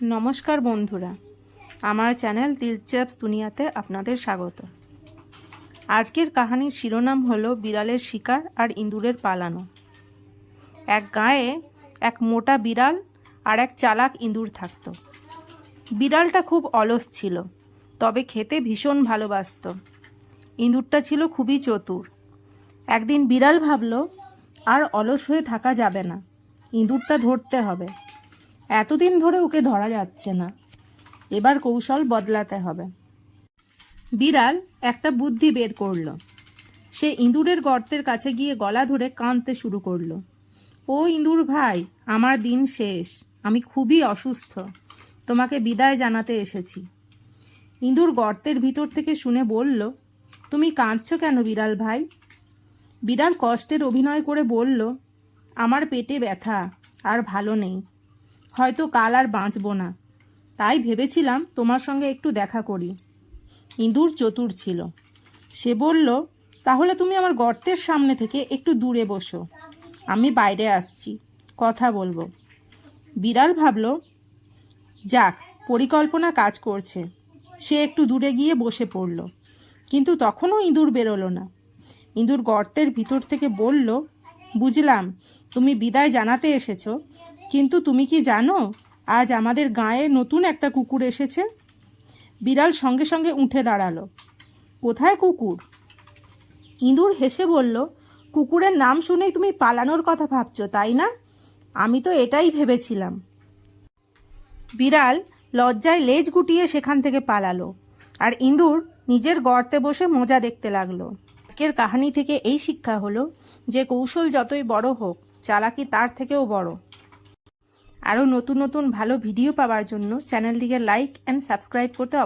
নমস্কার বন্ধুরা, আমার চ্যানেল দিলচাপস দুনিয়াতে আপনাদের স্বাগত। আজকের কাহানির শিরোনাম হলো বিড়ালের শিকার আর ইঁদুরের পালানো। এক গায়ে এক মোটা বিড়াল আর এক চালাক ইঁদুর থাকত। বিড়ালটা খুব অলস ছিল, তবে খেতে ভীষণ ভালোবাসত। ইঁদুরটা ছিল খুবই চতুর। একদিন বিড়াল ভাবলো, আর অলস হয়ে থাকা যাবে না, ইঁদুরটা ধরতে হবে। এতদিন ধরে ওকে ধরা যাচ্ছে না। এবার কৌশল বদলাতে হবে। বিড়াল একটা বুদ্ধি বের করল। সে ইঁদুরের গর্তের কাছে গিয়ে গলা ধরে কাঁদতে শুরু করল। ও ইঁদুর ভাই, আমার দিন শেষ। আমি খুবই অসুস্থ। তোমাকে বিদায় জানাতে এসেছি। ইঁদুর গর্তের ভিতর থেকে শুনে বলল, তুমি কাঁদছ কেন বিড়াল ভাই? বিড়াল কষ্টের অভিনয় করে বলল, আমার পেটে ব্যথা, আর ভালো নেই। হয়তো কাল আর বাঁচব না। তাই ভেবেছিলাম তোমার সঙ্গে একটু দেখা করি। ইঁদুর চতুর ছিল। সে বলল, তাহলে তুমি আমার গর্তের সামনে থেকে একটু দূরে বসো। আমি বাইরে আসছি। কথা বলব। বিড়াল ভাবল, যাক, পরিকল্পনা কাজ করছে। সে একটু দূরে গিয়ে বসে পড়ল। কিন্তু তখনও ইঁদুর বেরোলো না। ইঁদুর গর্তের ভিতর থেকে বলল, বুঝলাম, তুমি বিদায় জানাতে এসেছ কিন্তু তুমি কি জানো, আজ আমাদের গায়ে নতুন একটা কুকুর এসেছে? বিড়াল সঙ্গে সঙ্গে উঠে দাঁড়াল। কোথায় কুকুর? ইঁদুর হেসে বলল, কুকুরের নাম শুনেই তুমি পালানোর কথা ভাবছ, তাই না? আমি তো এটাই ভেবেছিলাম। বিড়াল লজ্জায় লেজ গুটিয়ে সেখান থেকে পালালো, আর ইঁদুর নিজের গর্তে বসে মজা দেখতে লাগল। আজকের কাহিনী থেকে এই শিক্ষা হলো যে কৌশল যতই বড় হোক, চালাকি তার থেকেও বড়। আরও নতুন নতুন ভালো ভিডিও পাওয়ার জন্য চ্যানেলটিকে লাইক অ্যান্ড সাবস্ক্রাইব করতে